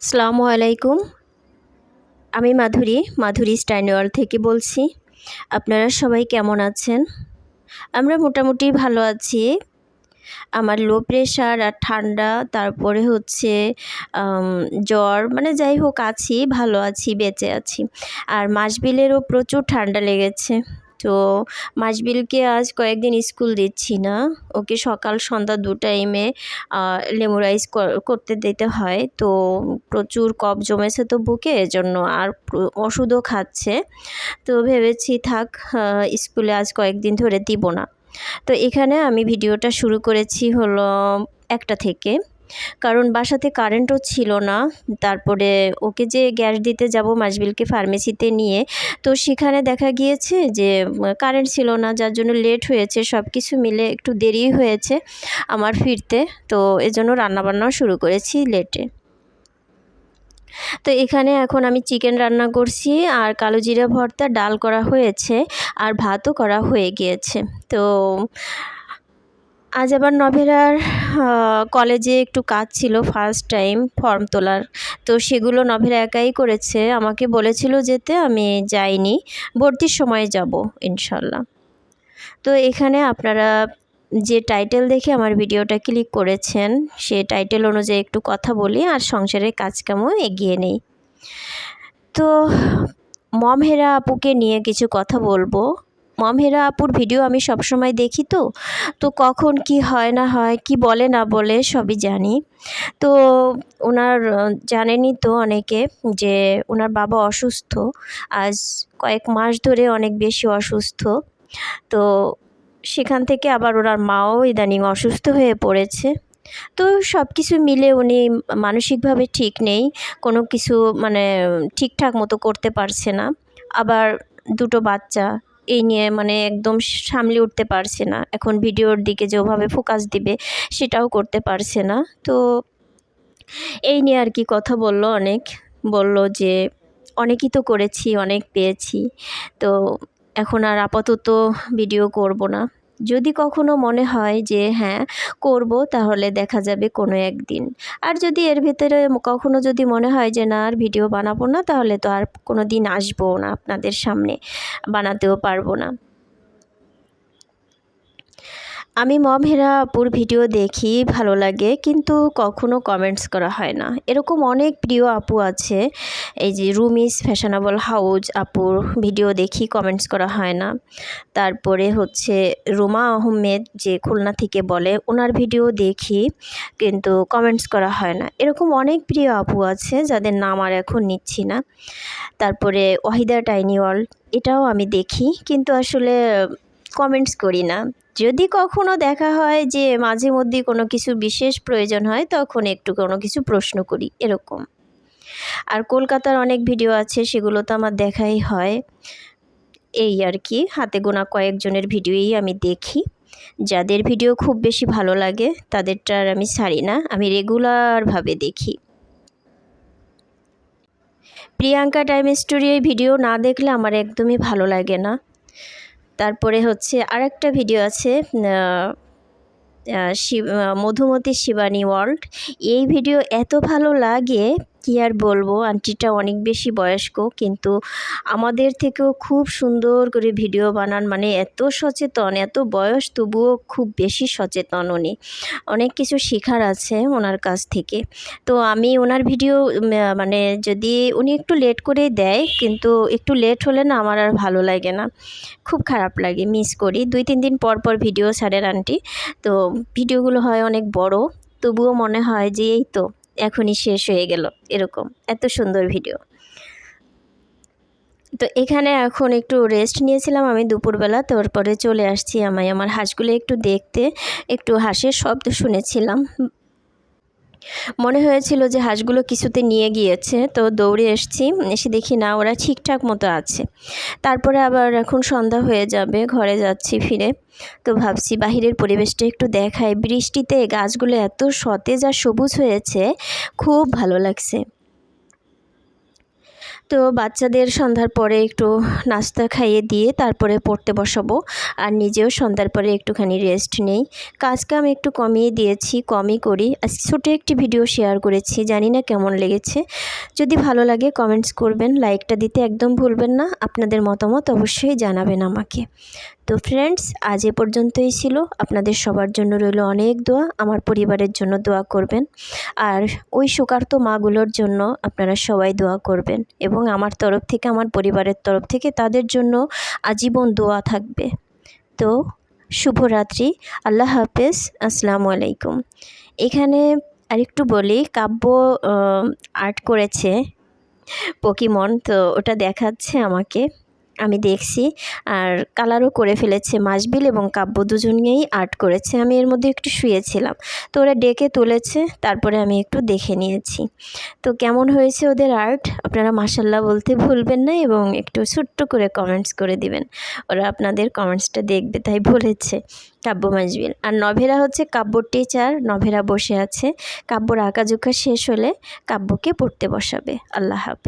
আসসালামু আলাইকুম। আমি মাধুরী মাধুরী স্টাইনওয়াল থেকে বলছি। আপনারা সবাই কেমন আছেন? আমরা মোটামুটি ভালো আছি। আমার লো প্রেশার আর ঠান্ডা, তারপরে হচ্ছে জ্বর মানে যাই হোক আছি, ভালো আছি, বেঁচে আছি। আর মাসবিলেরও প্রচুর ঠান্ডা লেগেছে। তো মাসবিলকে আজ কয়েকদিন স্কুল দিচ্ছি না। ওকে সকাল সন্ধ্যা দু টাইমে লেমোরাইজ করতে দিতে হয়। তো প্রচুর কফ জমেছে তো বুকে, এজন্য আর ওষুধও খাচ্ছে। তো ভেবেছি থাক স্কুলে আজ কয়েকদিন ধরে দিব না। তো এখানে আমি ভিডিওটা শুরু করেছি হলো একটা থেকে। কারণ বাসাতে কারেন্টও ছিল না। তারপরে ওকে যে গ্যাস দিতে যাব মাসবিলকে ফার্মেসিতে নিয়ে, তো সেখানে দেখা গিয়েছে যে কারেন্ট ছিল না, যার জন্য লেট হয়েছে সব কিছু মিলে একটু দেরি হয়েছে আমার ফিরতে। তো এজন্য রান্নাবান্নাও শুরু করেছি লেটে তো এখানে এখন আমি চিকেন রান্না করছি, আর কালো জিরা ভর্তা, ডাল করা হয়েছে, আর ভাতও করা হয়ে গিয়েছে। তো আজ আবার নভেরার কলেজে একটু কাজ ছিল ফার্স্ট টাইম ফর্ম তোলার। তো সেগুলো নভেরা একাই করেছে। আমাকে বলেছিল যেতে, আমি যাইনি। ভর্তির সময় যাব, ইনশাল্লাহ। তো এখানে আপনারা যে টাইটেল দেখে আমার ভিডিওটা ক্লিক করেছেন, সে টাইটেল অনুযায়ী একটু কথা বলি আর সংসারের কাজকামও এগিয়ে নেই। তো মমহেরা আপুকে নিয়ে কিছু কথা বলব। মমহেরা আপুর ভিডিও আমি সবসময় দেখি তো। তো কখন কি হয় না হয়, কি বলে না বলে সবই জানি। তো ওনার জানেনই তো অনেকে যে ওনার বাবা অসুস্থ। আজ কয়েক মাস ধরে অনেক বেশি অসুস্থ। তো সেখান থেকে আবার ওনার মাও ইদানিং অসুস্থ হয়ে পড়েছে। তো সব কিছু মিলে উনি মানসিকভাবে ঠিক নেই। কোনো কিছু মানে ঠিকঠাক মতো করতে পারছে না। আবার দুটো বাচ্চা। এই নিয়ে মানে একদম সামলে উঠতে পারছে না। এখন ভিডিওর দিকে যেভাবে ফোকাস দিবে, সেটাও করতে পারছে না। তো এই নিয়ে আর কি কথা বলল অনেক। বলল যে, অনেকই তো করেছি, অনেক পেয়েছি। তো এখন আর আপাতত ভিডিও করব না। যদি কখনো মনে হয় যে হ্যাঁ করব, তাহলে দেখা যাবে কোনো একদিন। আর যদি এর ভেতরে কখনো যদি মনে হয় যে, না, আর ভিডিও বানাবো না, তাহলে তো আর কোনো দিন আসব না আপনাদের সামনে, বানাতেও পারব না। আমি মম হেরা আপুর ভিডিও দেখি, ভালো লাগে, কিন্তু কখনো কমেন্টস করা হয় না। এরকম অনেক প্রিয় আপু আছে এই যে রুমিস ফ্যাশনেবল হাউজ আপুর ভিডিও দেখি কমেন্টস করা হয় না। তারপরে হচ্ছে রুমা আহমেদ যে খুলনা থেকে বলে, ওনার ভিডিও দেখি, কিন্তু কমেন্টস করা হয় না। এরকম অনেক প্রিয় আপু আছে, যাদের নাম আর এখন নিচ্ছি না। তারপরে ওয়াহিদা টাইনি ওয়ার্ল্ড এটাও আমি দেখি, কিন্তু আসলে কমেন্টস করি না। যদি কখনো দেখা হয় যে মাঝে মধ্যে কোনো কিছু বিশেষ প্রয়োজন হয়, তখন একটু কোনো কিছু প্রশ্ন করি, এরকম। আর কলকাতার অনেক ভিডিও আছে, সেগুলো তো আমার দেখাই হয়। এই আর কি, হাতে গোনা কয়েকজনের ভিডিওই আমি দেখি। যাদের ভিডিও খুব বেশি ভালো লাগে, তাদেরটা আর আমি ছাড়ি না, আমি রেগুলারভাবে দেখি। প্রিয়াঙ্কা টাইম স্টোরি এই ভিডিও না দেখলে আমার একদমই ভালো লাগে না। তারপরে হচ্ছে আর একটা ভিডিও আছে মধুমতি শিবানী ওয়ার্ল্ড এই ভিডিও এত ভালো লাগে কি আর বলব? আন্টিটা অনেক বেশি বয়স্ক, কিন্তু আমাদের থেকেও খুব সুন্দর করে ভিডিও বানান। মানে এত সচেতন, এত বয়স তবুও খুব বেশি সচেতন উনি। অনেক কিছু শেখার আছে ওনার কাছ থেকে। তো আমি ওনার ভিডিও মানে যদি উনি একটু লেট করে দেয়, কিন্তু একটু লেট হলে না আমার আর ভালো লাগে না। খুব খারাপ লাগে, মিস করি। দুই, তিন দিন পর পর ভিডিও ছাড়েন আন্টি। তো ভিডিওগুলো হয় অনেক বড়, তবুও মনে হয় যে এই তো। এখনই শেষ হয়ে গেল এরকম। এত সুন্দর ভিডিও তো এখানে এখন একটু রেস্ট নিয়েছিলাম আমি দুপুরবেলা, তারপরে চলে আসছি আমায়। আমার হাঁসগুলো একটু দেখতে, একটু হাঁসের শব্দ শুনেছিলাম। মনে হয়েছিল যে হাঁসগুলো কিছুতে নিয়ে গিয়েছে, তো দৌড়ে এসছি, এসে দেখি না, ওরা ঠিকঠাক মতো আছে। তারপরে আবার এখন সন্ধ্যা হয়ে যাবে, ঘরে যাচ্ছি ফিরে। তো ভাবছি বাহিরের পরিবেশটা একটু দেখায় বৃষ্টিতে গাছগুলো এত সতেজ আর সবুজ হয়েছে, খুব ভালো লাগছে। তো বাচ্চাদের সন্ধ্যার পরে একটু নাস্তা খাইয়ে দিয়ে তারপরে পড়তে বসাবো। আর নিজেও সন্ধ্যার পরে একটুখানি রেস্ট নেই। কাজ কাম একটু কমিয়ে দিয়েছি, কমই করি। ছোটো একটি ভিডিও শেয়ার করেছি, জানি না কেমন লেগেছে। যদি ভালো লাগে কমেন্টস করবেন লাইকটা দিতে একদম ভুলবেন না। আপনাদের মতামত অবশ্যই জানাবেন আমাকে। তো ফ্রেন্ডস আজ এ পর্যন্তই ছিল। আপনাদের সবার জন্য রইল অনেক দোয়া। আমার পরিবারের জন্য দোয়া করবেন। আর ওই শোকার্ত মাগুলোর জন্য আপনারা সবাই দোয়া করবেন। এবং আমার তরফ থেকে, আমার পরিবারের তরফ থেকে তাদের জন্য আজীবন দোয়া থাকবে। তো শুভরাত্রি, আল্লাহ হাফেজ, আসসালামু আলাইকুম। এখানে আরেকটু বলি, কাব্য আর্ট করেছে পকিমন তো ওটা দেখাচ্ছে আমাকে। আমি দেখছি। আর কালারও করে ফেলেছে মাসবিল এবং কাব্য দুজনেই আর্ট করেছে। আমি এর মধ্যে একটু শুয়েছিলাম। তো ওরা ডেকে তুলেছে, তারপরে আমি একটু দেখে নিয়েছি। তো কেমন হয়েছে ওদের আর্ট আপনারা মাসাল্লাহ বলতে ভুলবেন না এবং একটু ছোট্ট করে কমেন্টস করে দিবেন। ওরা আপনাদের কমেন্টসটা দেখবে, তাই বলেছে কাব্য মাসবিল। আর নভেরা হচ্ছে কাব্যর টিচার নভেরা বসে আছে। কাব্যর আঁকাঝোঁকা শেষ হলে কাব্যকে পড়তে বসাবে। আল্লাহ হাফেজ।